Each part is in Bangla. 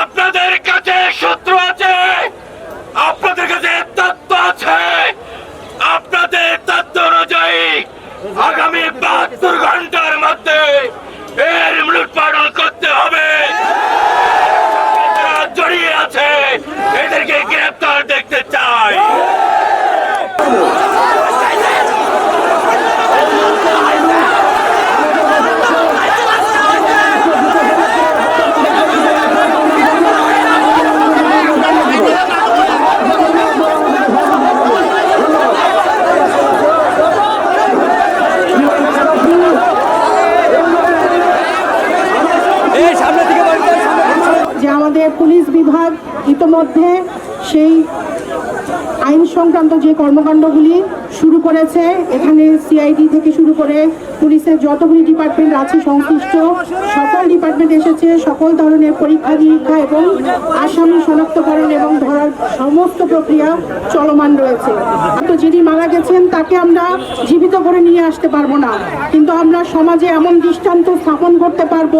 আপনাদের কাছে শত্রু আছে, আপনাদের কাছে তত্ত্ব আছে। আপনাদের তত্ত্ব অনুযায়ী আগামী বাহাত্তর ঘণ্টার মধ্যে এর মূলোৎপাটন করতে হবে যারা জড়িয়ে আছে এদেরকে গ্রেপ্তার দেখতে চাই যে আমাদের পুলিশ বিভাগ ইতোমধ্যে সেই আইন সংক্রান্ত যে কর্মকাণ্ডগুলি শুরু করেছে, এখানে সিআইডি থেকে শুরু করে পুলিশের যতগুলি ডিপার্টমেন্ট আছে সংশ্লিষ্ট, সকল ডিপার্টমেন্ট এসেছে, সকল ধরনের পরীক্ষা নিরীক্ষা এবং আসামি শনাক্তকরণ এবং ধরার সমস্ত প্রক্রিয়া চলমান রয়েছে। তো যিনি মারা গেছেন, তাকে আমরা জীবিত করে নিয়ে আসতে পারব না। কিন্তু আমরা সমাজে এমন দৃষ্টান্ত স্থাপন করতে পারব,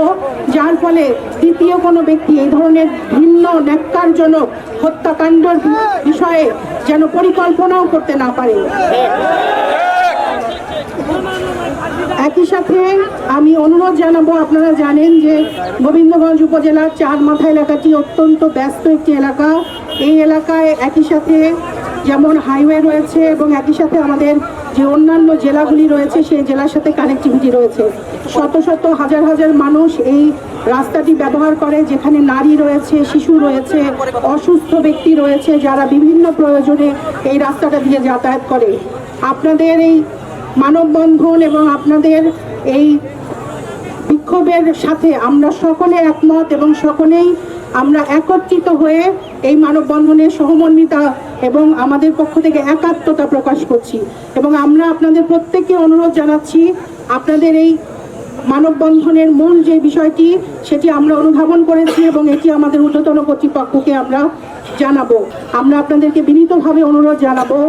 যার ফলে দ্বিতীয় কোনো ব্যক্তি এই ধরনের ভিন্ন, ন্যাক্কারজনক হত্যাকাণ্ডের বিষয়ে যেন পরিকল্পনাও করতে না পারে। একই সাথে আমি অনুরোধ জানাব, আপনারা জানেন যে গোবিন্দগঞ্জ উপজেলার চার মাথা এলাকাটি অত্যন্ত ব্যস্ত একটি এলাকা। এই এলাকায় একই সাথে যেমন হাইওয়ে রয়েছে এবং একই সাথে আমাদের যে অন্যান্য জেলাগুলি রয়েছে, সেই জেলার সাথে কানেক্টিভিটি রয়েছে। শত শত হাজার হাজার মানুষ এই রাস্তাটি ব্যবহার করে যেখানে নারী রয়েছে, শিশু রয়েছে, অসুস্থ ব্যক্তি রয়েছে যারা বিভিন্ন প্রয়োজনে এই রাস্তাটা দিয়ে যাতায়াত করে। আপনাদের এই মানববন্ধন এবং আপনাদের এই বিক্ষোভের সাথে আমরা সকলে একমত এবং সকলেই আমরা একত্রিত হয়ে এই মানববন্ধনে সহমর্মিতা এবং আমাদের পক্ষ থেকে একাত্মতা প্রকাশ করছি। এবং আমরা আপনাদের প্রত্যেককে অনুরোধ জানাচ্ছি, আপনাদের এই মানববন্ধনের মূল যে বিষয়টি, সেটি আমরা অনুধাবন করেছি এবং এটি আমাদের ঊর্ধ্বতন কর্তৃপক্ষকে আমরা জানাব। আমরা আপনাদেরকে বিনীতভাবে অনুরোধ জানাব